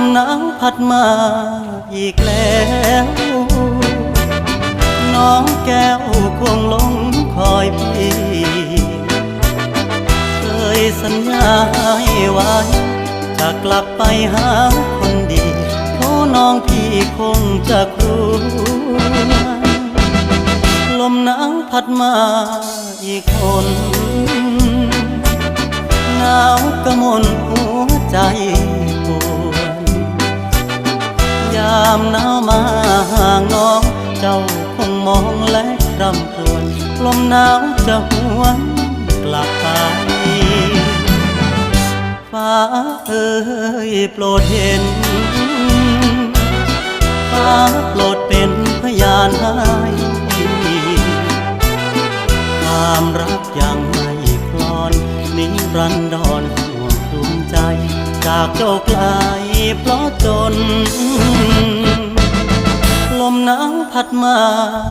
มหนาวพัดมาอีกแล้ว น้องแก้วคงหลงคอยพี่ เคยสัญญาให้ไว้ จะกลับไปหาคนดีโอ้น้องพี่คงจะครวญลมหนาวพัดมาอีกคนามหนาวมาห่างน้อง เจ้าคงมองและรำครวญลมหนาวจะหวนกลับไปฟ้าเอ้ยโปรดเห็นฟ้าโปรดเป็นพยานให้ความรักยังไม่คลอนนิรันดรห่วงดวงใจ จากเจ้าไกลเพราะจนลมหน พัดมา